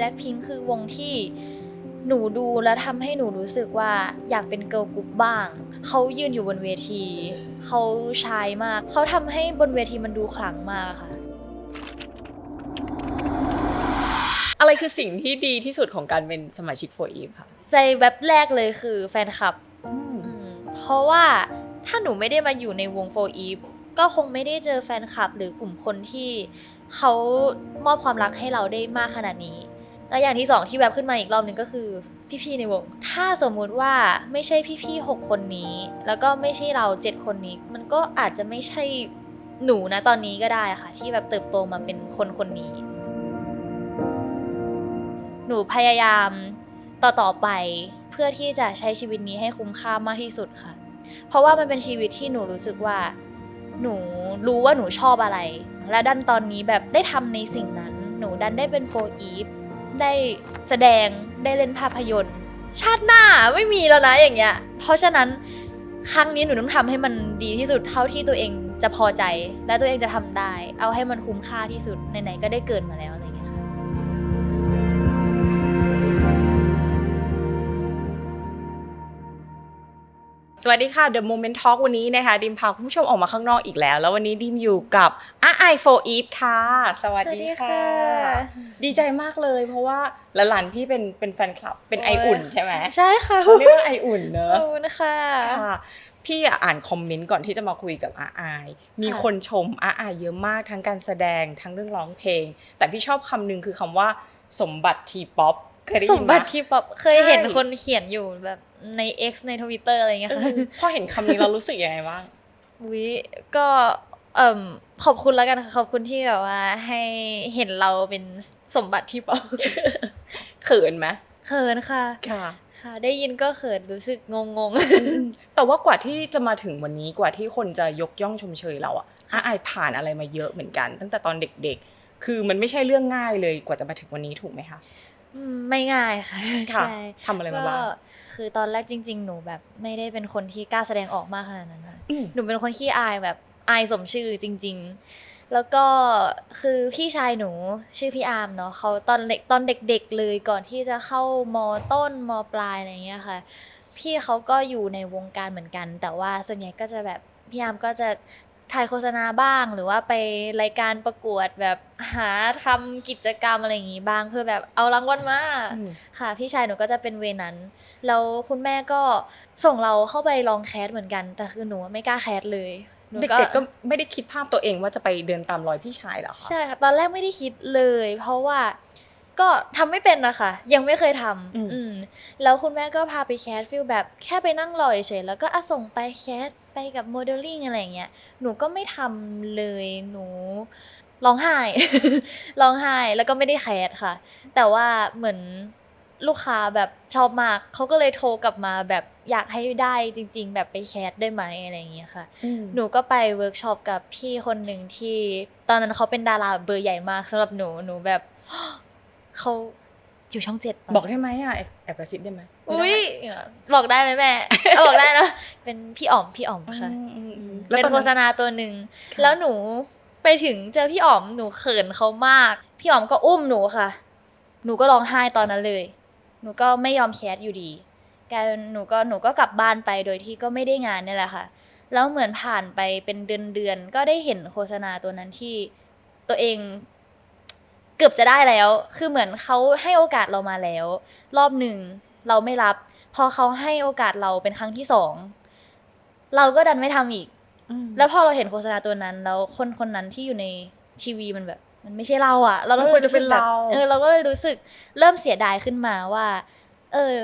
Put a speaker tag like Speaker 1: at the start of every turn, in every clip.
Speaker 1: Blackpink คือวงที่หนูดูแล้วทำให้หนูรู้สึกว่าอยากเป็นเกิร์ลกรุ๊ปบ้าง เขายืนอยู่บนเวที เขาชายมาก เขาทำให้บนเวทีมันดูขลังมากค่ะ
Speaker 2: อะไรคือสิ่งที่ดีที่สุดของการเป็นสมาชิก for Eve ค่ะ
Speaker 1: ใจแว็บแรกเลยคือแฟนคลับอืมเพราะว่าถ้าหนูไม่ได้มาอยู่ในวง4 Eve ก็คงไม่ได้เจอแฟนคลับหรือกลุ่มคนที่เขามอบความรักให้เราได้มากขนาดนี้ และอย่างที่สองที่แบบขึ้นมาอีกรอบหนึ่งก็คือพี่ๆในวง ถ้าสมมุติว่าไม่ใช่พี่ๆหกคนนี้ แล้วก็ไม่ใช่เราเจ็ดคนนี้ มันก็อาจจะไม่ใช่หนูนะตอนนี้ก็ได้ค่ะ ที่แบบเติบโตมาเป็นคนคนนี้ หนูพยายามต่อต่อไปเพื่อที่จะใช้ชีวิตนี้ให้คุ้มค่ามากที่สุดค่ะ เพราะว่ามันเป็นชีวิตที่หนูรู้สึกว่า หนูรู้ว่าหนูชอบอะไร และดันตอนนี้แบบได้ทำในสิ่งนั้น หนูดันได้เป็นโฟอีฟ ได้แสดงได้เล่นภาพยนตร์ ชาติหน้าไม่มีแล้วนะอย่างเงี้ย เพราะฉะนั้นครั้งนี้หนูต้องทำให้มันดีที่สุดเท่าที่ตัวเองจะพอใจ และตัวเองจะทำได้ เอาให้มันคุ้มค่าที่สุดไหนๆก็ได้เกิดมาแล้ว
Speaker 2: สวัสดีค่ะ The Moment Talk วันนี้นะคะ ดิมพาคุณผู้ชมออกมาข้างนอกอีกแล้ว แล้ววันนี้ดิมอยู่กับอาไอ for Eve ค่ะ สวัสดีค่ะ ดีใจมากเลย เพราะว่าหลานๆพี่เป็นเป็นแฟนคลับเป็นไออุ่นใช่ไหม
Speaker 1: ใช่ค่ะ
Speaker 2: เขาเรียกว่าไออุ่นเน
Speaker 1: ข
Speaker 2: อะ
Speaker 1: อบคุณค่ะ
Speaker 2: ค่ะพี่อะอ่านคอมเมนต์ก่อนที่จะมาคุยกับอาไอมี
Speaker 1: ค่ะ
Speaker 2: คนชมอาไอเยอะมากทั้งการแสดงทั้งเรื่องร้องเพลง แต่พี่ชอบคำหนึงคือคำว่าสมบัติทีป๊อปเคยได้
Speaker 1: ส
Speaker 2: ยิ
Speaker 1: ม
Speaker 2: นไหม
Speaker 1: บัติที่ป๊อปเคยเห็น
Speaker 2: ใช่
Speaker 1: คนเขียนอยู่แบบ ใน X ในทวิตเตอร์อะไรอย่างเงี้ยค่ะ
Speaker 2: เออพอเห็นคำนี้เรารู้สึกยังไงบ้าง
Speaker 1: วิก็เอ่มขอบคุณแล้วกันค่ะขอบคุณที่แบบว่า ให้เห็นเราเป็นสมบัติที่ป๊อป
Speaker 2: เขินไหม
Speaker 1: เขินค่ะ
Speaker 2: ค่ะ
Speaker 1: ค่ะ ได้ยินก็เขินรู้สึกงงง
Speaker 2: แต่ว่ากว่าที่จะมาถึงวันนี้กว่าที่คนจะยกย่องชมเชยเราอะอาไอายผ่านอะไรมาเยอะเหมือนกัน ตั้งแต่ตอนเด็กๆ คือมันไม่ใช่เรื่องง่ายเลยกว่าจะมาถึงวันนี้ถูกไหมคะ
Speaker 1: ๆ อืมไม่ง่ายค่ะ
Speaker 2: ค่ะ
Speaker 1: ใช่
Speaker 2: ทำอะไรมา
Speaker 1: ก็
Speaker 2: บ้าง
Speaker 1: คือตอนแรกจริง ๆ หนูแบบไม่ได้เป็นคนที่กล้าแสดงออกมากขนาดนั้นค่ะ
Speaker 2: อืม
Speaker 1: หนูเป็นคนขี้อายแบบอายสมชื่อจริง ๆ แล้วก็คือพี่ชายหนูชื่อพี่อาร์มเนาะเขาตอนเล็กตอนเด็ก ๆ เลยก่อนที่จะเข้ามต้นมปลายอะไรอย่างเงี้ยค่ะ พี่เขาก็อยู่ในวงการเหมือนกัน แต่ว่าส่วนใหญ่ก็จะแบบพี่อาร์มก็จะ ถ่ายโฆษณาบ้างหรือว่าไปรายการประกวดแบบหาทำกิจกรรมอะไรอย่างงี้บ้าง เพื่อแบบเอารางวัลมา
Speaker 2: อืม
Speaker 1: ค่ะ พี่ชายหนูก็จะเป็นเวรนั้นแล้วคุณแม่ก็ส่งเราเข้าไปลองแคสเหมือนกัน แต่คือหนูไม่กล้าแคสเลยหนู
Speaker 2: เด็กๆก็ไม่ได้คิดภาพตัวเองว่าจะไปเดินตามรอยพี่ชายเหรอคะ
Speaker 1: ใช่ค่ะตอนแรกไม่ได้คิดเลย เพราะว่า ก็ทำไม่เป็นนะคะยังไม่เคยทำอืมแล้วคุณแม่ก็พาไปแคสฟิลแบบแค่ไปนั่งรอเฉยๆแล้วก็อะส่งไปแคสไปกับโมเดลลิ่งอะไรอย่างเงี้ยหนูก็ไม่ทำเลยหนูร้องไห้ร้องไห้แล้วก็ไม่ได้แคสค่ะ แต่ว่าเหมือนลูกค้าแบบชอบมากเขาก็เลยโทรกลับมาแบบอยากให้ได้จริง ๆ แบบไปแคสได้ไหมอะไรอย่างเงี้ยค่ะ
Speaker 2: อืม
Speaker 1: หนูก็ไปเวิร์กช็อปกับพี่คนหนึ่งที่ ตอนนั้นเขาเป็นดาราเบอร์ใหญ่มากสำหรับหนูหนูแบบ เขาอยู่ช่องเจ็ดปะ
Speaker 2: บอกได้ไหมอะแอบแอบกระซิบได้ไหมไม่ได้
Speaker 1: อุ้ยบอกได้ไหมแม่เอาบอกได้นะเป็นพี่อ๋อมพี่อ๋อมค่ะ
Speaker 2: อืมอืมอืมแล้ว
Speaker 1: เป็น
Speaker 2: ตอ
Speaker 1: โฆษณาตัวหนึ่ง
Speaker 2: ค่ะ
Speaker 1: แล้วหนูไปถึงเจอพี่อ๋อมหนูเขินเขามาก พี่อ๋อมก็อุ้มหนูค่ะ หนูก็ร้องไห้ตอนนั้นเลย หนูก็ไม่ยอมแคสอยู่ดีกลายเป็นหนูก็หนูก็กลับบ้านไปโดยที่ก็ไม่ได้งานเนี่ยแหละค่ะ แล้วเหมือนผ่านไปเป็นเดือนเดือนๆก็ได้เห็นโฆษณาตัวนั้นที่ตัวเอง เกือบจะได้แล้ว คือเหมือนเขาให้โอกาสเรามาแล้ว รอบหนึ่งเราไม่รับ พอเขาให้โอกาสเราเป็นครั้งที่สองเราก็ดันไม่ทำอีก
Speaker 2: อืม
Speaker 1: แล้วพอเราเห็นโฆษณาตัวนั้น แล้วคนคนนั้นที่อยู่ในทีวีมันแบบ มันไม่ใช่เราอะเรา
Speaker 2: มัน
Speaker 1: ก็
Speaker 2: ควร
Speaker 1: เลย
Speaker 2: จะเป็น
Speaker 1: รู้สึกแบบ
Speaker 2: เรา
Speaker 1: เออเราก็เลยรู้สึกเริ่มเสียดายขึ้นมาว่า เออ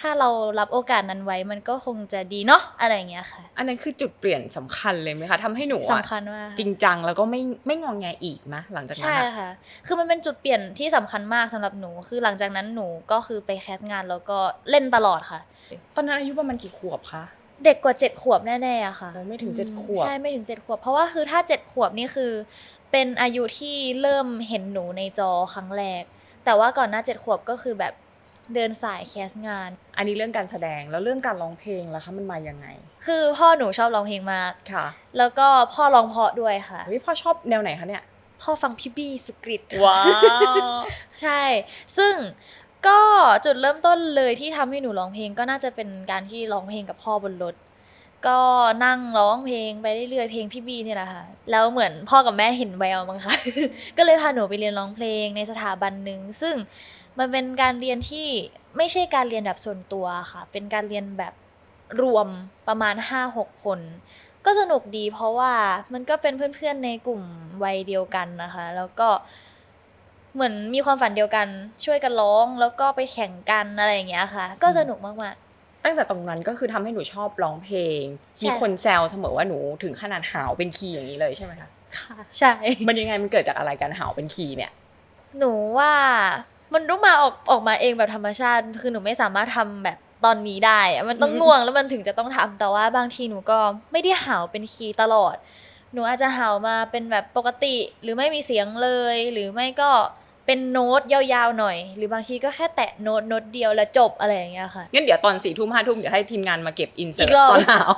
Speaker 1: ถ้าเรารับโอกาสนั้นไว้มันก็คงจะดีเนาะอะไรอย่างเงี้ยค่ะ
Speaker 2: อันนั้นคือจุดเปลี่ยนสำคัญเลยไหมคะทำให้หนูอะ
Speaker 1: สำคัญมาก
Speaker 2: จริงจังแล้วก็ไม่ไม่งองแงอีกมะหลังจากนั้น
Speaker 1: ใช่
Speaker 2: อะ
Speaker 1: ค่ะ คือมันเป็นจุดเปลี่ยนที่สำคัญมากสำหรับหนู คือหลังจากนั้นหนูก็คือไปแคสงานแล้วก็เล่นตลอดค่ะ
Speaker 2: ตอนนั้นอายุประมาณกี่ขวบคะ
Speaker 1: เด็กกว่าเจ็ดขวบแน่ๆอะค่ะ
Speaker 2: โอ้ไม่ถึงเจ็ด
Speaker 1: อืม
Speaker 2: ขวบ
Speaker 1: ใช่ไม่ถึงเจ็ดขวบ เพราะว่าคือถ้าเจ็ดขวบนี่คือ เป็นอายุที่เริ่มเห็นหนูในจอครั้งแรก แต่ว่าก่อนหน้าเจ็ดขวบก็คือแบบ เดินสายแคสงาน
Speaker 2: อันนี้เรื่องการแสดงแล้วเรื่องการร้องเพลงล่ะคะมันมายังไง
Speaker 1: คือพ่อหนูชอบร้องเพลงมาก
Speaker 2: ค่ะ
Speaker 1: แล้วก็พ่อร้องเพราะด้วยค่ะ
Speaker 2: เฮ้ยพ่อชอบแนวไหนคะเนี่ย
Speaker 1: พ่อฟังพี่บี้สุกริตค่ะ
Speaker 2: ว้าว
Speaker 1: ใช่ ซึ่งก็จุดเริ่มต้นเลยที่ทำให้หนูร้องเพลงก็น่าจะเป็นการที่ร้องเพลงกับพ่อบนรถก็นั่งร้องเพลงไปเรื่อยๆเพลงพี่บีเนี่ยแหละค่ะ แล้วเหมือนพ่อกับแม่เห็นแววมั้งคะ ก็เลยพาหนูไปเรียนร้องเพลงในสถาบันหนึ่งซึ่ง มันเป็นการเรียนที่ไม่ใช่การเรียนแบบส่วนตัวค่ะ เป็นการเรียนแบบรวมประมาณ 5-6 คน ก็สนุกดีเพราะว่ามันก็เป็นเพื่อนๆในกลุ่มวัยเดียวกันนะคะ แล้วก็เหมือนมีความฝันเดียวกัน ช่วยกันร้องแล้วก็ไปแข่งกันอะไรอย่างเงี้ยค่ะ ก็สนุกมากๆ
Speaker 2: ตั้งแต่ตรงนั้นก็คือทำให้หนูชอบร้องเพลง
Speaker 1: ใช่
Speaker 2: มีคนแซวเสมอว่าหนูถึงขนาดหาวเป็นคีย์อย่างนี้เลยใช่ไหมคะ
Speaker 1: ค่ะ ใช่
Speaker 2: มันยังไงมันเกิดจากอะไรการหาวเป็นคีย์เนี่ย
Speaker 1: หนูว่า มันต้องมาออกออกมาเองแบบธรรมชาติ คือหนูไม่สามารถทำแบบตอนนี้ได้อะมันต้อง
Speaker 2: อืม
Speaker 1: ง่วงแล้วมันถึงจะต้องทำแต่ว่าบางทีหนูก็ไม่ได้หาวเป็นคีย์ตลอด หนูอาจจะหาวมาเป็นแบบปกติ หรือไม่มีเสียงเลย หรือไม่ก็เป็นโน้ตยาวๆหน่อย หรือบางทีก็แค่แตะโน้ตโน้ตเดียวแล้วจบอะไรอย่างเงี้ยค่ะ
Speaker 2: งั้นเดี๋ยวตอนสี่ทุ่มห้าทุ่มเดี๋ยวให้ทีมงานมาเก็บอินเสิร์
Speaker 1: อี
Speaker 2: ต
Speaker 1: กรอบ
Speaker 2: ตอนหาว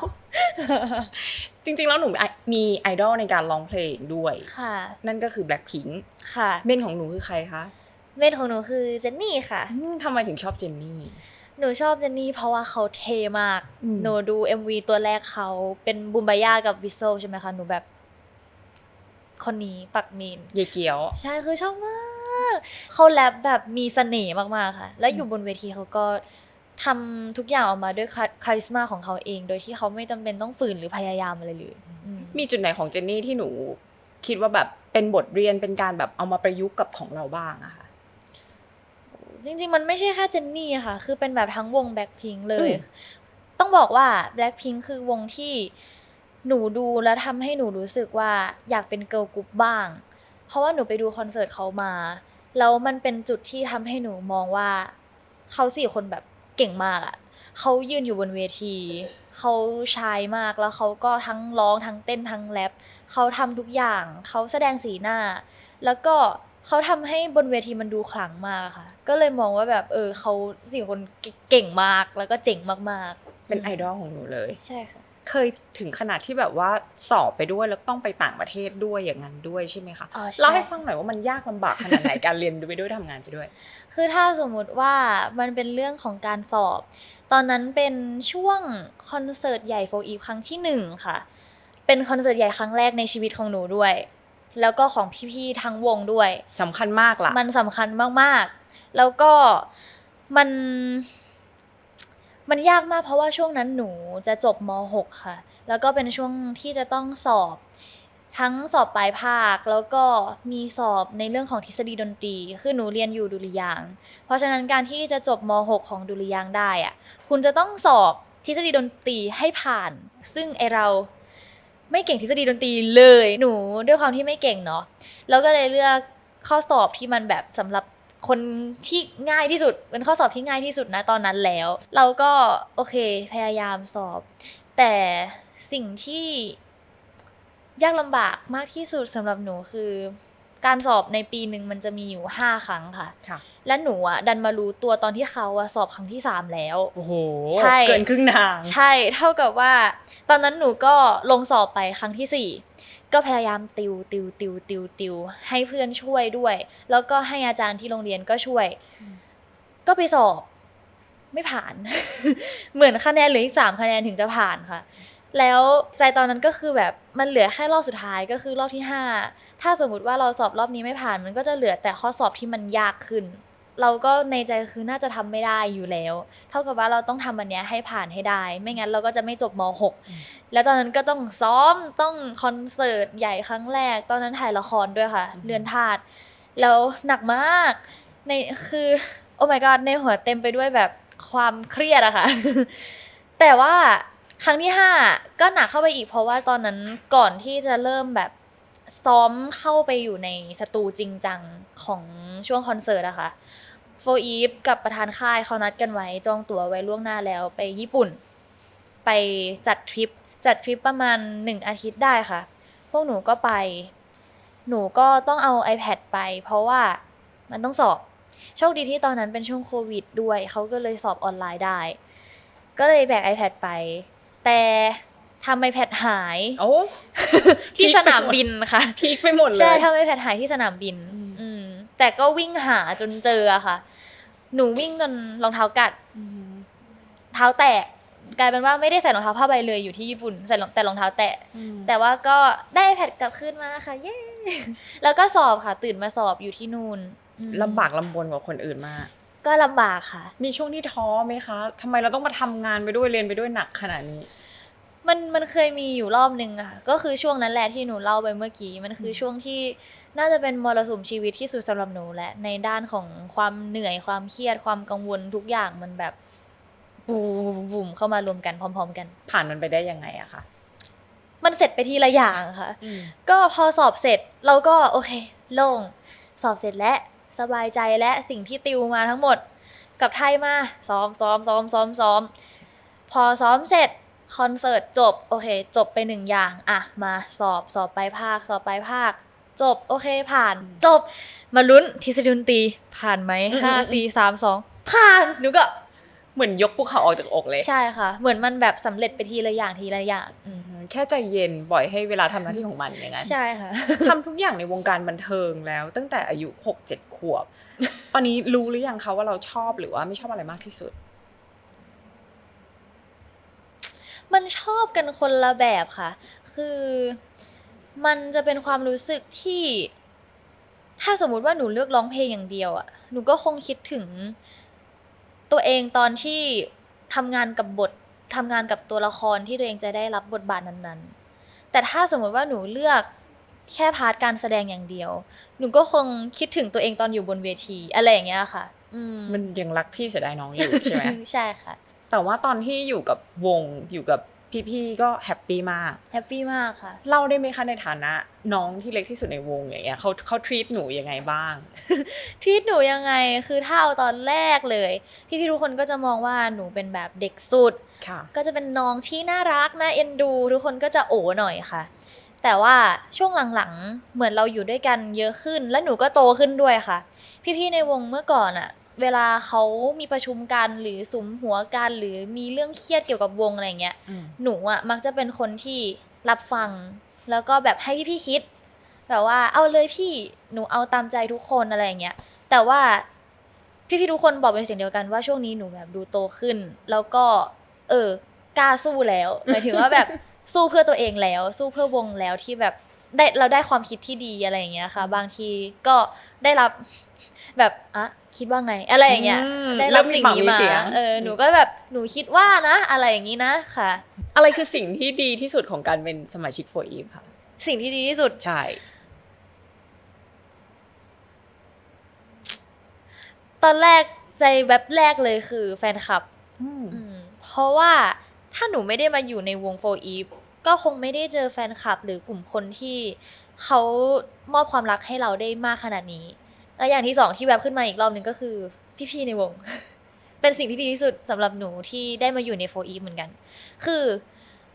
Speaker 2: จริงๆแล้วหนูมีไอดอลในการร้องเพลงด้วย
Speaker 1: ค่ะ
Speaker 2: นั่นก็คือ Blackpink
Speaker 1: ค่ะ
Speaker 2: เมนของหนูคือใครคะ
Speaker 1: เมนของหนูคือเจนนี่ค่ะ
Speaker 2: อืมทำไมถึงชอบเจนนี่
Speaker 1: หนูชอบเจนนี่เพราะว่าเขาเท่มาก
Speaker 2: อืม
Speaker 1: หนูดู MV ตัวแรกเขาเป็นบุมบายากับวิโซใช่ไหมคะ หนูแบบ คนนี้ปักมีน
Speaker 2: เยเกียว
Speaker 1: ใช่คือชอบมาก เขาแรปแบบมีเสน่ห์มากๆค่ะ แล้วอยู่บนเวทีเขาก็ทำทุกอย่างออกมาด้วยคาริสมาของเขาเอง โดยที่เขาไม่จำเป็นต้องฝืนหรือพยายามอะไรเลยอืม
Speaker 2: มีจุดไหนของเจนนี่ที่หนู คิดว่าแบบเป็นบทเรียนเป็นการแบบเอามาประยุกต์กับของเราบ้างอะค่ะ
Speaker 1: จริง ๆ มันไม่ใช่แค่เจนนี่อะค่ะ คือเป็นแบบทั้งวงแบ็คพิงเลย
Speaker 2: อืม
Speaker 1: ต้องบอกว่าแบล็คพิงคือวงที่หนูดูแล้วทำให้หนูรู้สึกว่าอยากเป็นเกิร์ลกรุ๊ปบ้าง เพราะว่าหนูไปดูคอนเสิร์ตเขามา แล้วมันเป็นจุดที่ทำให้หนูมองว่าเขาสี่คนแบบเก่งมากอะเขายืนอยู่บนเวที เขาชายมากแล้วเขาก็ทั้งร้องทั้งเต้นทั้งแรปเขาทำทุกอย่าง เขาแสดงสีหน้า แล้วก็ เขาทำให้บนเวทีมันดูขลังมากอะค่ะ ก็เลยมองว่าแบบเออเขาสี่คนเก่งมากแล้วก็เจ๋งมากๆ
Speaker 2: เป็นไอดอลของหนูเลย
Speaker 1: ใช่ค่ะ
Speaker 2: เคยถึงขนาดที่แบบว่าสอบไปด้วยแล้วต้องไปต่างประเทศด้วยอย่างนั้นด้วยใช่ไหมคะ
Speaker 1: อ๋อใช่
Speaker 2: เล่าให้ฟังหน่อยว่ามันยากลำบากขนาดไหนการเรียนไปด้วยทำงานไปด้วย
Speaker 1: คือถ้าสมมุติว่ามันเป็นเรื่องของการสอบ ตอนนั้นเป็นช่วงคอนเสิร์ตใหญ่โฟอีฟครั้งที่หนึ่งค่ะ เป็นคอนเสิร์ตใหญ่ครั้งแรกในชีวิตของหนูด้วย แล้วก็ของพี่ๆทั้งวงด้วย
Speaker 2: สำคัญมากล่ะ
Speaker 1: มันสำคัญมากๆ แล้วก็มัน มันยากมากเพราะว่าช่วงนั้นหนูจะจบม .6 ค่ะ แล้วก็เป็นช่วงที่จะต้องสอบ ทั้งสอบปลายภาคแล้วก็มีสอบในเรื่องของทฤษฎีดนตรี คือหนูเรียนอยู่ดุริยางค์เพราะฉะนั้นการที่จะจบม .6 ของดุริยางค์ได้อะคุณจะต้องสอบทฤษฎีดนตรีให้ผ่าน ซึ่งไอเรา ไม่เก่งทฤษฎีดนตรีเลยหนูด้วยความที่ไม่เก่งเนาะแล้วก็เลยเลือกข้อสอบที่มันแบบสำหรับคนที่ง่ายที่สุดเป็นข้อสอบที่ง่ายที่สุดนะตอนนั้นแล้ว เราก็โอเคพยายามสอบ แต่สิ่งที่ยากลำบากมากที่สุดสำหรับหนูคือ การสอบในปีหนึ่งมันจะมีอยู่ห้าครั้งค่ะ
Speaker 2: ค่ะ
Speaker 1: และหนูอะดันมารู้ตัวตอนที่เขาอะสอบครั้งที่สามแล้ว
Speaker 2: โอ้โห
Speaker 1: ใช่
Speaker 2: เกินครึ่งทาง
Speaker 1: ใช่เท่ากับว่า ตอนนั้นหนูก็ลงสอบไปครั้งที่สี่ก็พยายามติวติวติวติวติวให้เพื่อนช่วยด้วย แล้วก็ให้อาจารย์ที่โรงเรียนก็ช่วย ก็ไปสอบ ไม่ผ่าน เหมือนคะแนนเหลืออีกสามคะแนนถึงจะผ่านค่ะ แล้วใจตอนนั้นก็คือแบบมันเหลือแค่รอบสุดท้ายก็คือรอบที่ห้า ถ้าสมมติว่าเราสอบรอบนี้ไม่ผ่านมันก็จะเหลือแต่ข้อสอบที่มันยากขึ้น เราก็ในใจคือน่าจะทำไม่ได้อยู่แล้ว เท่ากับว่าเราต้องทำอันเนี้ยให้ผ่านให้ได้ ไม่งั้นเราก็จะไม่จบม .6 แล้วตอนนั้นก็ต้องซ้อมต้องคอนเสิร์ตใหญ่ครั้งแรก ตอนนั้นถ่ายละครด้วยค่ะ
Speaker 2: อืม
Speaker 1: เรือนธาตุแล้วหนักมากในคือโอ้ my god ในหัวเต็มไปด้วยแบบความเครียดอะค่ะ แต่ว่าครั้งที่ห้าก็หนักเข้าไปอีกเพราะว่าตอนนั้นก่อนที่จะเริ่มแบบ ซ้อมเข้าไปอยู่ในสตูจริงจังของช่วงคอนเสิร์ตอะค่ะโฟอีฟกับประธานค่ายเขานัดกันไว้จองตั๋วไว้ล่วงหน้าแล้วไปญี่ปุ่น ไปจัดทริปจัดทริปประมาณหนึ่งอาทิตย์ได้ค่ะ พวกหนูก็ไป หนูก็ต้องเอา iPad ไป เพราะว่ามันต้องสอบ โชคดีที่ตอนนั้นเป็นช่วงโควิดด้วย เขาก็เลยสอบออนไลน์ได้ ก็เลยแบก iPad ไป แต่ ทำไมแพดหาย
Speaker 2: โอ้
Speaker 1: ที่สนามบินค่ะ
Speaker 2: พีคไปหมดเลย
Speaker 1: ใช่ทำไมแพดหายที่สนามบิน
Speaker 2: อืม
Speaker 1: อืมแต่ก็วิ่งหาจนเจออะค่ะ หนูวิ่งจนรองเท้ากัด
Speaker 2: อืม
Speaker 1: เท้าแตกกลายเป็นว่าไม่ได้ใส่รองเท้าผ้าใบเลยอยู่ที่ญี่ปุ่นใส่รองแต่รองเท้าแตะ แต่ว่าก็ได้แพดกลับคืนมาค่ะ เย้ แล้วก็สอบค่ะ ตื่นมาสอบอยู่ที่นู่นอืม
Speaker 2: ลำบากลำบนกว่าคนอื่นมาก
Speaker 1: ก็ลำบากค่ะ
Speaker 2: มีช่วงที่ท้อไหมคะทำไมเราต้องมาทำงานไปด้วยเรียนไปด้วยหนักขนาดนี้
Speaker 1: มันมันเคยมีอยู่รอบนึงอะค่ะก็คือช่วงนั้นแหละที่หนูเล่าไปเมื่อกี้มันคือช่วงที่น่าจะเป็นมรสุมชีวิตที่สุดสำหรับหนูแหละในด้านของความเหนื่อยความเครียดความกังวลทุกอย่างมันแบบบูมบูมเข้ามารวมกันพร้อม ๆ กัน
Speaker 2: ผ่านมันไปได้ยังไงอะคะ
Speaker 1: มันเสร็จไปทีละอย่างค่ะ ก็พอสอบเสร็จเราก็โอเคโล่งสอบเสร็จและสบายใจและสิ่งที่ติวมาทั้งหมดกลับไทยมาซ้อมซ้อมซ้อมซ้อมซ้อมพอซ้อมเสร็จ คอนเสิร์ตจบโอเค จบไปหนึ่งอย่างอะมาสอบสอบไปภาค สอบไปภาค จบโอเคผ่านจบ มาลุ้นทฤษฎีดนตรีผ่านไหม
Speaker 2: อืม
Speaker 1: ห้า
Speaker 2: อืม
Speaker 1: สี่สามสองผ่านหนูก็
Speaker 2: เหมือนยกภูเขาออกจากอกเลย
Speaker 1: ใช่ค่ะ เหมือนมันแบบสำเร็จไปทีละอย่างทีละอย่างอืม
Speaker 2: แค่ใจเย็นปล่อยให้เวลาทำหน้าที่ของมันอย่างนั้น
Speaker 1: ใช่ค่ะ
Speaker 2: ทำทุกอย่างในวงการบันเทิงแล้ว ตั้งแต่อายุหกเจ็ดขวบ ตอนนี้รู้หรือยังคะว่าเราชอบหรือว่าไม่ชอบอะไรมากที่สุด
Speaker 1: มันชอบกันคนละแบบค่ะ คือมันจะเป็นความรู้สึกที่ ถ้าสมมุติว่าหนูเลือกร้องเพลงอย่างเดียวอะหนูก็คงคิดถึงตัวเองตอนที่ทำงานกับบททำงานกับตัวละครที่ตัวเองจะได้รับบทบาทนั้นๆ แต่ถ้าสมมุติว่าหนูเลือกแค่พาร์ทการแสดงอย่างเดียว หนูก็คงคิดถึงตัวเองตอนอยู่บนเวที อะไรอย่างเงี้ยค่ะ อืม
Speaker 2: มันยังรักพี่เสียดายน้องอยู่ใช่ไหม
Speaker 1: ใช่ค่ะ
Speaker 2: แต่ว่าตอนที่อยู่กับวงอยู่กับพี่ๆก็แฮปปี้มาก
Speaker 1: แฮปปี้มากค่ะ
Speaker 2: เล่าได้ไหมคะในฐานะ น้องที่เล็กที่สุดในวงอย่างเงี้ยเขาเขาทรีตหนูยังไงบ้าง
Speaker 1: ทีหนูยังไงคือถ้าเอาตอนแรกเลย พี่ๆทุกคนก็จะมองว่าหนูเป็นแบบเด็กสุด
Speaker 2: ค่ะ
Speaker 1: ก็จะเป็นน้องที่น่ารักน่าเอ็นดู ทุกคนก็จะโอ๋หน่อยค่ะ แต่ว่าช่วงหลังๆเหมือนเราอยู่ด้วยกันเยอะขึ้น และหนูก็โตขึ้นด้วยค่ะ พี่ๆในวงเมื่อก่อนอะ เวลาเขามีประชุมกันหรือสุมหัวกันหรือมีเรื่องเครียดเกี่ยวกับวงอะไรเงี้ย หนูอะมักจะเป็นคนที่รับฟัง แล้วก็แบบให้พี่ๆคิด แบบว่าเอาเลยพี่หนูเอาตามใจทุกคนอะไรอย่างเงี้ย แต่ว่าพี่ๆทุกคนบอกเป็นเสียงเดียวกันว่าช่วงนี้หนูแบบดูโตขึ้น แล้วก็ เออกล้าสู้แล้วหมายถึงว่าแบบสู้เพื่อตัวเองแล้ว สู้เพื่อวงแล้วที่แบบได้เราได้ความคิดที่ดีอะไรอย่างเงี้ยค่ะ บางทีก็ได้รับแบบอะ คิดว่าไง อะไรอย่างเงี้ย
Speaker 2: อืม
Speaker 1: ได้
Speaker 2: เริ่
Speaker 1: รับ
Speaker 2: มมี
Speaker 1: สิ่ง
Speaker 2: ปาก
Speaker 1: นี้
Speaker 2: มี
Speaker 1: มา
Speaker 2: เสียง
Speaker 1: เออหนูก็แบบหนูคิดว่านะ อะไรอย่างนี้นะค่ะ
Speaker 2: อะไรคือสิ่งที่ดีที่สุดของการเป็นสมาชิก for Eve ค่ะ
Speaker 1: สิ่งที่ดีที่สุด
Speaker 2: ใช่
Speaker 1: ตอนแรกใจแว็บแรกเลยคือแฟนคลับ อืมเพราะว่าถ้าหนูไม่ได้มาอยู่ในวงโฟอีฟก็คงไม่ได้เจอแฟนคลับหรือกลุ่มคนที่เขามอบความรักให้เราได้มากขนาดนี้ และอย่างที่สองที่แบบขึ้นมาอีกรอบหนึ่งก็คือพี่ๆในวง เป็นสิ่งที่ดีที่สุดสำหรับหนูที่ได้มาอยู่ในโฟอีฟเหมือนกัน คือ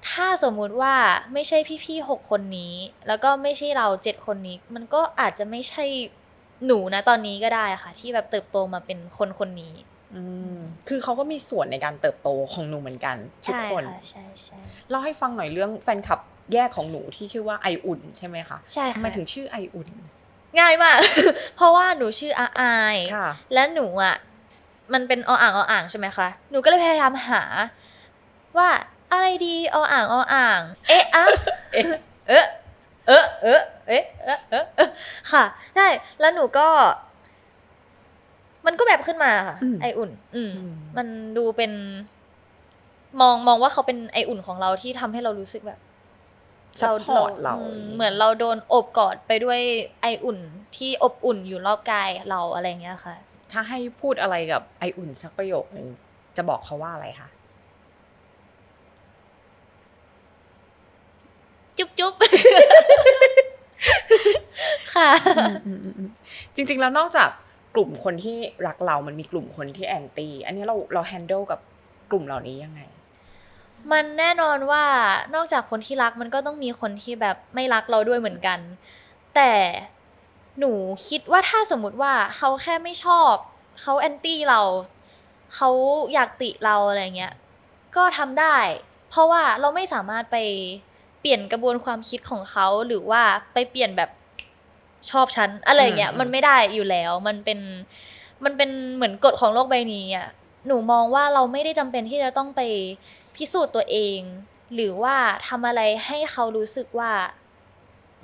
Speaker 1: ถ้าสมมุติว่าไม่ใช่พี่ๆหกคนนี้ แล้วก็ไม่ใช่เราเจ็ดคนนี้ มันก็อาจจะไม่ใช่หนูนะตอนนี้ก็ได้ค่ะ ที่แบบเติบโตมาเป็นคนคนนี้
Speaker 2: อืมคือเขาก็มีส่วนในการเติบโตของหนูเหมือนกันทุก
Speaker 1: ใช่
Speaker 2: คน
Speaker 1: ค่ะใช่ใช่
Speaker 2: เล่าให้ฟังหน่อยเรื่องแฟนคลับแยกของหนูที่ชื่อว่าไออุ่นใช่ไหมคะ
Speaker 1: ใช่
Speaker 2: ทำไม
Speaker 1: ค่ะ
Speaker 2: ถึงชื่อไออุ่น
Speaker 1: ง่ายมาก เพราะว่าหนูชื่ออาอาย
Speaker 2: ค่ะ
Speaker 1: และหนูอะ มันเป็นออ่างออ่างใช่ไหมคะ หนูก็เลยพยายามหา ว่าอะไรดีออ่างออ่าง เอ๊ะอะ
Speaker 2: เอ๊ะ
Speaker 1: เอ๊ะเออเออเอ๊ะเอ๊ะเอ๊ะเอ๊ะค่ะใช่แล้วหนูก็ มันก็แบบขึ้นมาค่ะ
Speaker 2: อืม
Speaker 1: ไออุ่น อืม
Speaker 2: อืม
Speaker 1: มันดูเป็น มองมองว่าเขาเป็นไออุ่นของเราที่ทำให้เรารู้สึกแบบ
Speaker 2: ซัพพอร์ตเรา
Speaker 1: อืมเหมือนเราโดนอบกอดไปด้วยไออุ่นที่อบอุ่นอยู่รอบกายเราอะไรอย่างเงี้ยค่ะ
Speaker 2: ถ้าให้พูดอะไรกับไออุ่นสักประโยคหนึ่งจะบอกเขาว่าอะไรคะ
Speaker 1: จุ๊บจุ๊บค่ะ
Speaker 2: จริง ๆ แล้วนอกจากกลุ่มคนที่รักเรามันมีกลุ่มคนที่แอนตี้ อันนี้เราเราแฮนเดิลกับกลุ่มเหล่านี้ยังไง
Speaker 1: มันแน่นอนว่านอกจากคนที่รักมันก็ต้องมีคนที่แบบไม่รักเราด้วยเหมือนกัน แต่หนูคิดว่าถ้าสมมติว่าเขาแค่ไม่ชอบ เขาแอนตี้เรา เขาอยากติเราอะไรเงี้ย ก็ทำได้ เพราะว่าเราไม่สามารถไปเปลี่ยนกระบวนความคิดของเขาหรือว่าไปเปลี่ยนแบบชอบฉันอะไรอย่างเงี้ย
Speaker 2: อืม
Speaker 1: มันไม่ได้อยู่แล้ว มันเป็นมันเป็นเหมือนกฎของโลกใบนี้อะหนูมองว่าเราไม่ได้จำเป็นที่จะต้องไป พิสูจน์ตัวเอง หรือว่าทำอะไรให้เขารู้สึกว่า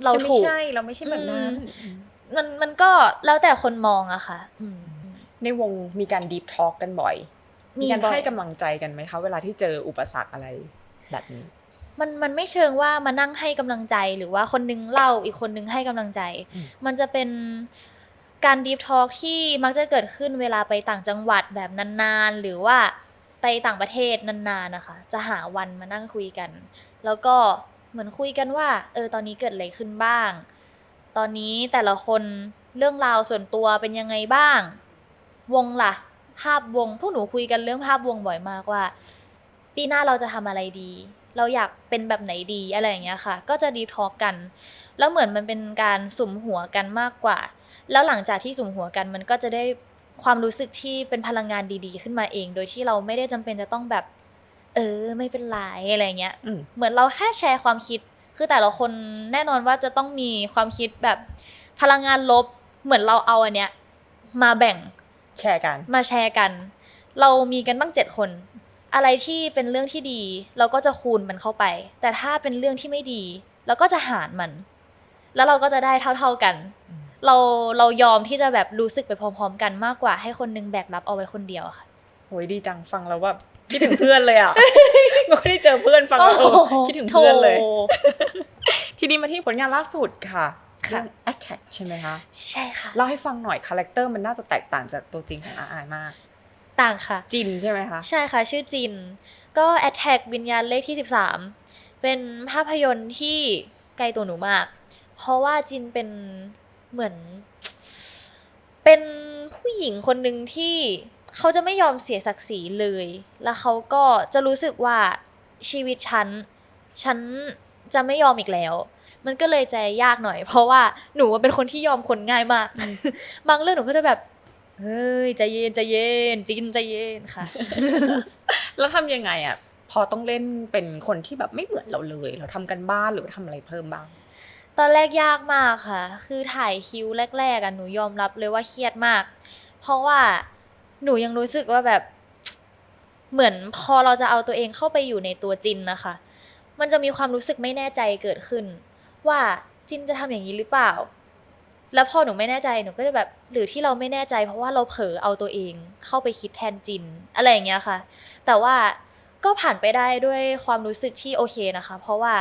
Speaker 1: เรา
Speaker 2: จะไม่
Speaker 1: ถูก
Speaker 2: ใช่เราไม่ใช่แบบนั้น
Speaker 1: มันมันก็แล้วแต่คนมองอะค่ะ อืม
Speaker 2: ในวงมีการดีฟทอ l k กันบ่อย
Speaker 1: มี
Speaker 2: มีการ
Speaker 1: บ่อย
Speaker 2: ให้กำลังใจกันไหมคะ เวลาที่เจออุปสรรคอะไรแบบนี้
Speaker 1: มันมันไม่เชิงว่ามานั่งให้กำลังใจหรือว่าคนนึงเล่าอีกคนนึงให้กำลังใจ
Speaker 2: อืม
Speaker 1: มันจะเป็นการดีฟทอ l k ที่มักจะเกิดขึ้นเวลาไปต่างจังหวัดแบบนานๆ หรือว่า ไปต่างประเทศนานๆนะคะ จะหาวันมานั่งคุยกัน แล้วก็เหมือนคุยกันว่า เออตอนนี้เกิดอะไรขึ้นบ้าง ตอนนี้แต่ละคนเรื่องราวส่วนตัวเป็นยังไงบ้าง วงล่ะ ภาพวง พวกหนูคุยกันเรื่องภาพวงบ่อยมากว่า ปีหน้าเราจะทำอะไรดี เราอยากเป็นแบบไหนดีอะไรอย่างเงี้ยค่ะ ก็จะดีทอ l k กัน แล้วเหมือนมันเป็นการสุ่มหัวกันมากกว่า แล้วหลังจากที่สุ่มหัวกันมันก็จะได้ ความรู้สึกที่เป็นพลังงานดีๆ ขึ้นมาเอง โดยที่เราไม่ได้จำเป็นจะต้องแบบ เออ ไม่เป็นไรอะไรเงี้ย
Speaker 2: อืม
Speaker 1: เหมือนเราแค่แชร์ความคิด คือแต่ละคนแน่นอนว่าจะต้องมีความคิดแบบพลังงานลบ เหมือนเราเอาอันเนี้ย มาแบ่ง
Speaker 2: แชร์กัน
Speaker 1: มาแชร์กัน เรามีกันตั้งเจ็ดคน อะไรที่เป็นเรื่องที่ดี เราก็จะคูณมันเข้าไป แต่ถ้าเป็นเรื่องที่ไม่ดี เราก็จะหารมัน แล้วเราก็จะได้เท่า ๆกัน
Speaker 2: อืม
Speaker 1: เราเรายอมที่จะแบบรู้สึกไปพร้อมๆ กันมากกว่าให้คนนึงแบกรับเอาไว้คนเดียวอะค่ะ
Speaker 2: โหยดีจังฟังแล้วแบบคิดถึงเพื่อนเลยอะ ไม่ค่อยได้เจอเพื่อนฟังแล้วเออคิดถึงเพื่อนเลย
Speaker 1: โถ
Speaker 2: ทีนี้มาที่ผลงานล่าสุดค่ะ
Speaker 1: ค่ะ
Speaker 2: เรื่อง Attack ใช่ไหมคะ
Speaker 1: ใช่ค่ะ
Speaker 2: เล่าให้ฟังหน่อยคาแรคเตอร์มันน่าจะแตกต่างจากตัวจริงของอาอายมาก
Speaker 1: ต่างค่ะ
Speaker 2: จินใช่ไหมคะ
Speaker 1: ใช่ค่ะ ชื่อจิน ก็ Attack วิญญาณเลขที่ 13 เป็นภาพยนตร์ที่ไกลตัวหนูมาก เพราะว่าจินเป็น เหมือน เป็นผู้หญิงคนหนึ่งที่เขาจะไม่ยอมเสียศักดิ์ศรีเลย แล้วเขาก็จะรู้สึกว่าชีวิตฉัน ฉันจะไม่ยอมอีกแล้ว มันก็เลยใจยากหน่อย เพราะว่าหนูเป็นคนที่ยอมคนง่ายมาก บางเรื่องหนูก็จะแบบ เฮ้ยใจเย็นใจเย็นจินใจเย็นค่ะ
Speaker 2: แล้วทำยังไงอะ พอต้องเล่นเป็นคนที่แบบไม่เหมือนเราเลย เราทำกันบ้านหรือว่าทำอะไรเพิ่มบ้าง
Speaker 1: ตอนแรกยากมากค่ะ คือถ่ายคิวแรกๆอะหนูยอมรับเลยว่าเครียดมาก เพราะว่าหนูยังรู้สึกว่าแบบเหมือนพอเราจะเอาตัวเองเข้าไปอยู่ในตัวจินนะคะ มันจะมีความรู้สึกไม่แน่ใจเกิดขึ้น ว่าจินจะทำอย่างนี้หรือเปล่า แล้วพอหนูไม่แน่ใจหนูก็จะแบบหรือที่เราไม่แน่ใจ เพราะว่าเราเผลอเอาตัวเองเข้าไปคิดแทนจินอะไรอย่างเงี้ยค่ะ แต่ว่าก็ผ่านไปได้ด้วยความรู้สึกที่โอเคนะคะ เพราะว่า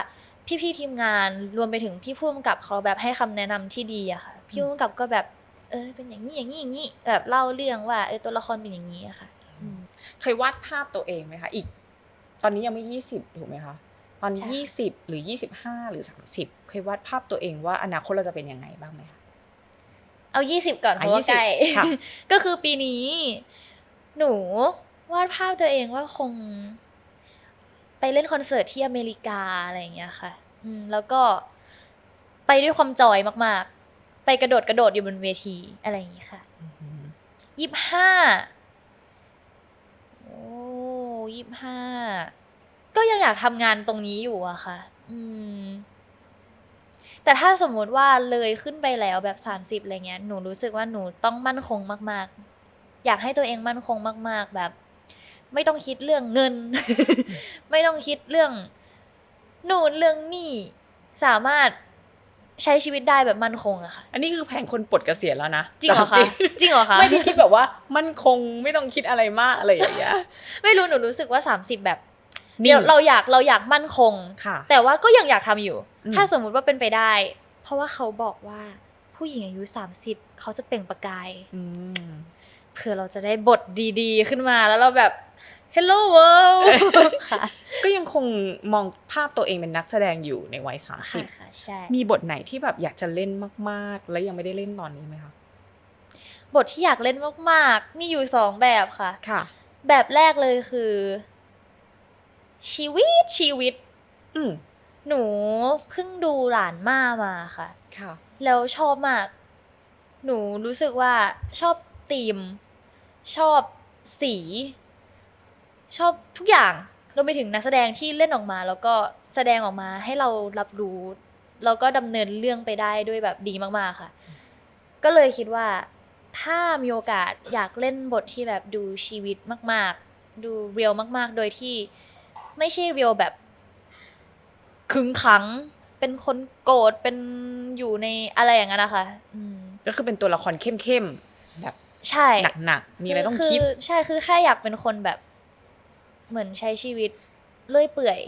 Speaker 1: พี่ๆทีมงานรวมไปถึงพี่ผู้กำกับเขาแบบให้คำแนะนำที่ดีอะค่ะ พี่ผู้กำกับก็แบบ เออ เป็นอย่างนี้อย่างนี้อย่างนี้แบบเล่าเรื่องว่าเออตัวละครเป็นอย่างนี้อะค่ะ อืม
Speaker 2: เคยวาดภาพตัวเองไหมคะ อีก ตอนนี้ยังไม่ยี่สิบถูกไหมคะ ตอน
Speaker 1: ใช่
Speaker 2: ยี่สิบหรือยี่สิบห้าหรือสามสิบเคยวาดภาพตัวเองว่าอนาคตเราจะเป็นยังไงบ้างไหมคะ
Speaker 1: เอายี่สิบก่อนเพ
Speaker 2: อะ
Speaker 1: ราะว่าใกล้
Speaker 2: 20ค่ะ
Speaker 1: ก็คือปีนี้ หนูวาดภาพตัวเองว่าคง ไปเล่นคอนเสิร์ตที่อเมริกาอะไรอย่างเงี้ยค่ะ อืมแล้วก็ไปด้วยความจอยมากๆ ไปกระโดดกระโดดอยู่บนเวทีอะไรอย่างงี้ค่ะยี่สิบห้าโอ้ยี่สิบห้าก็ยังอยากทำงานตรงนี้อยู่อะค่ะ อืม แต่ถ้าสมมุติว่าเลยขึ้นไปแล้วแบบสามสิบอะไรเงี้ย หนูรู้สึกว่าหนูต้องมั่นคงมาก ๆ อยากให้ตัวเองมั่นคงมาก ๆ แบบ ไม่ต้องคิดเรื่องเงิน ไม่ต้องคิดเรื่องนู่นเรื่องนี่สามารถใช้ชีวิตได้แบบมั่นคงอะค่ะ
Speaker 2: อันนี้คือแผนคนปลดเกษียณแล้วนะ
Speaker 1: จริงเหรอคะ
Speaker 2: 30
Speaker 1: จริงเหรอคะ
Speaker 2: ไม่ได้คิดแบบว่ามั่นคงไม่ต้องคิดอะไรมากอะไรอย่างเงี้ย
Speaker 1: ไม่รู้หนูรู้สึกว่า 30 แบบ
Speaker 2: นิ่ง
Speaker 1: เดี๋ยวเราอยากเราอยากมั่นคง
Speaker 2: ค่ะ
Speaker 1: แต่ว่าก็ยังอยากทำอยู่
Speaker 2: อืม
Speaker 1: ถ้าสมมุติว่าเป็นไปได้ เพราะว่าเขาบอกว่าผู้หญิงอายุ 30 เขาจะเปล่งประกาย
Speaker 2: อืม
Speaker 1: เพื่อเราจะได้บทดี ๆ ขึ้นมาแล้วเราแบบ Hello world ค่ะ
Speaker 2: ก็ยังคงมองภาพตัวเองเป็นนักแสดงอยู่ในวัยสามสิ
Speaker 1: ค่ะ
Speaker 2: บ
Speaker 1: ค่ะใช่
Speaker 2: มีบทไหนที่แบบอยากจะเล่นมากๆ แล้วยังไม่ได้เล่นตอนนี้ไหมคะ
Speaker 1: บทที่อยากเล่นมากๆ มีอยู่สองแบบค่ะ
Speaker 2: ค่ะ
Speaker 1: แบบแรกเลยคือ ชีวิตชีวิต
Speaker 2: อืม
Speaker 1: หนูเพิ่งดูหลานม่ามาค่ะ
Speaker 2: ค่ะ
Speaker 1: แล้วชอบมาก หนูรู้สึกว่าชอบธีม ชอบสี ชอบทุกอย่างรวมไปถึงนักแสดงที่เล่นออกมา แล้วก็แสดงออกมาให้เรารับรู้แล้วก็ดำเนินเรื่องไปได้ด้วยแบบดีมากๆค่ะ ก็เลยคิดว่า ถ้ามีโอกาสอยากเล่นบทที่แบบดูชีวิตมาก ๆ ดูเรียลมาก ๆ โดยที่ไม่ใช่เรียลแบบขึงขัง เป็นคนโกรธเป็นอยู่ในอะไรอย่างนั้นนะคะอืม
Speaker 2: ก็คือเป็นตัวละครเข้มๆแบบ
Speaker 1: ใช่
Speaker 2: หนักๆมีอะไรต้องคิด
Speaker 1: ใช่คือแค่อยากเป็นคนแบบ เหมือนใช้ชีวิตเลื่อยเปื่อย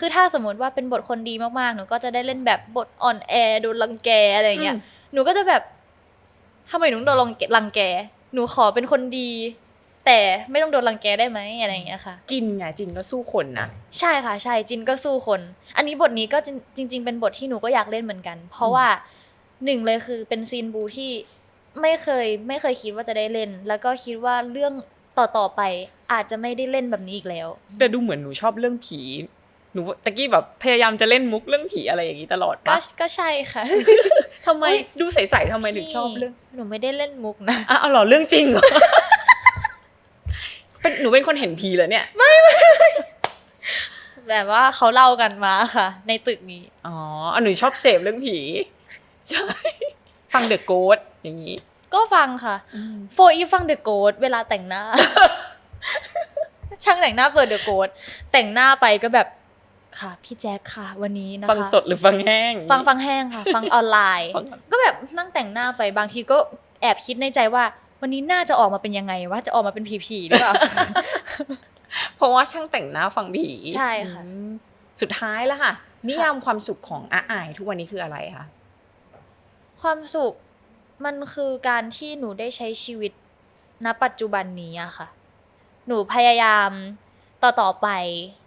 Speaker 1: คือถ้าสมมติว่าเป็นบทคนดีมากๆ หนูก็จะได้เล่นแบบบทอ่อนแอโดนรังแกอะไรอย่างเงี้ย
Speaker 2: อืม
Speaker 1: หนูก็จะแบบทำไมหนูต้องโดนรังแกรังแก หนูขอเป็นคนดี แต่ไม่ต้องโดนรังแกได้ไหมอะไรอย่างเงี้ยค่ะ
Speaker 2: จินไงจินก็สู้คนนะ
Speaker 1: ใช่ค่ะ ใช่จินก็สู้คน อันนี้บทนี้ก็จริงจริง ๆ เป็นบทที่หนูก็อยากเล่นเหมือนกัน เพราะว่าหนึ่งเลยคือเป็นซีนบูที่ไม่เคยไม่เคยคิดว่าจะได้เล่น แล้วก็คิดว่าเรื่อง ต่อๆไปอาจจะไม่ได้เล่นแบบนี้อีกแล้ว
Speaker 2: แต่ดูเหมือนหนูชอบเรื่องผีหนูตะกี้แบบพยายามจะเล่นมุกเรื่องผีอะไรอย่างนี้ตลอด
Speaker 1: ก็
Speaker 2: ปะ
Speaker 1: ก็ใช่ค่ะ
Speaker 2: ทำไมดูใสๆทำไมถึงชอบเรื่อง
Speaker 1: หนูไม่ได้เล่นมุกนะ
Speaker 2: อะเอาเหรอเรื่องจริงเหรอเป็นหนูเป็นคนเห็นผีเหรอเนี่ย
Speaker 1: แบบว่าเขาเล่ากันมาค่ะ ในตึกนี้
Speaker 2: อ๋ออันหนูชอบเสพเรื่องผีใช่ฟังเดอะโกดอย่างนี้
Speaker 1: ก็ฟังค่ะโฟอีฟังเดอะโกดเวลาแต่งหน้า ช่างแต่งหน้าเปิดเดอะโกดแต่งหน้าไปก็แบบค่ะ พี่แจ๊คค่ะ วันนี้นะคะ
Speaker 2: ฟังสดหรือฟังแห้ง
Speaker 1: ฟังฟังแห้งค่ะ ฟังออนไลน์
Speaker 2: ฟัง
Speaker 1: ก็แบบนั่งแต่งหน้าไปบางทีก็แอบคิดในใจว่า วันนี้น่าจะออกมาเป็นยังไงว่าจะออกมาเป็นผีๆหรือเปล่า
Speaker 2: เพราะว่าช่างแต่งหน้าฟังผี
Speaker 1: ใช่ค่ะ
Speaker 2: อืมสุดท้ายแล้วค่ะ นิยามความสุขของอาอายทุกวันนี้คืออะไรคะ
Speaker 1: ความสุข มันคือการที่หนูได้ใช้ชีวิตณปัจจุบันนี้อะค่ะ หนูพยายามต่อต่อไป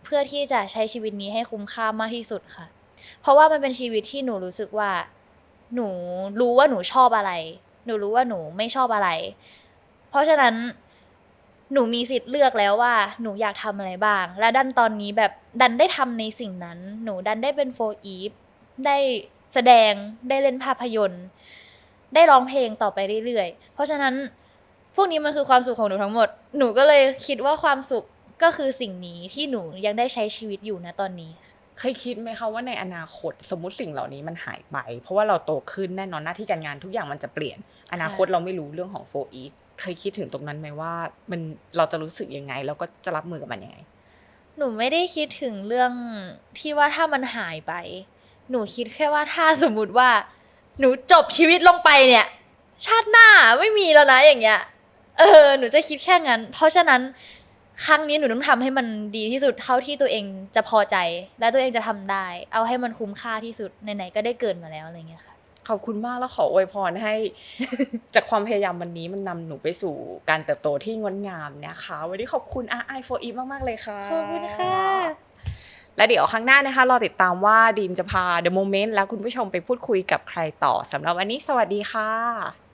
Speaker 1: เพื่อที่จะใช้ชีวิตนี้ให้คุ้มค่ามากที่สุดค่ะ เพราะว่ามันเป็นชีวิตที่หนูรู้สึกว่า หนูรู้ว่าหนูชอบอะไร หนูรู้ว่าหนูไม่ชอบอะไร เพราะฉะนั้นหนูมีสิทธิ์เลือกแล้วว่าหนูอยากทำอะไรบ้าง และดันตอนนี้แบบดันได้ทำในสิ่งนั้น หนูดันได้เป็นโฟอีฟได้แสดงได้เล่นภาพยนตร์ ได้ร้องเพลงต่อไปเรื่อยๆ เพราะฉะนั้นพวกนี้มันคือความสุขของหนูทั้งหมด หนูก็เลยคิดว่าความสุขก็คือสิ่งนี้ที่หนูยังได้ใช้ชีวิตอยู่นะตอนนี้
Speaker 2: เคยคิดไหมคะว่าในอนาคตสมมุติสิ่งเหล่านี้มันหายไป เพราะว่าเราโตขึ้นแน่นอนหน้าที่การงานทุกอย่างมันจะเปลี่ยน อนาคตเราไม่รู้เรื่องของโฟอีเคยคิดถึงตรงนั้นไหมว่า มันเราจะรู้สึกยังไง แล้วก็จะรับมือกับมันยังไง
Speaker 1: หนูไม่ได้คิดถึงเรื่องที่ว่าถ้ามันหายไป หนูคิดแค่ว่าถ้าสมมุติว่า หนูจบชีวิตลงไปเนี่ย ชาติหน้าไม่มีแล้วนะอย่างเงี้ย เออ หนูจะคิดแค่งั้น เพราะฉะนั้น ครั้งนี้หนูต้องทำให้มันดีที่สุดเท่าที่ตัวเองจะพอใจ และตัวเองจะทำได้ เอาให้มันคุ้มค่าที่สุดไหนๆก็ได้เกิดมาแล้วอะไรเงี้ยค่ะ
Speaker 2: ขอบคุณมากแล้วขออวยพรให้ จากความพยายามวันนี้มันนำหนูไปสู่การเติบโตที่งดงามนะคะ วันนี้ขอบคุณอาไอโฟอีมาก ๆ เลยค่ะ
Speaker 1: ขอบคุณค่ะ
Speaker 2: และเดี๋ยวครั้งหน้านะคะรอติดตามว่าดีมจะพา The Moment แล้วคุณผู้ชมไปพูดคุยกับใครต่อสำหรับวันนี้สวัสดีค่ะ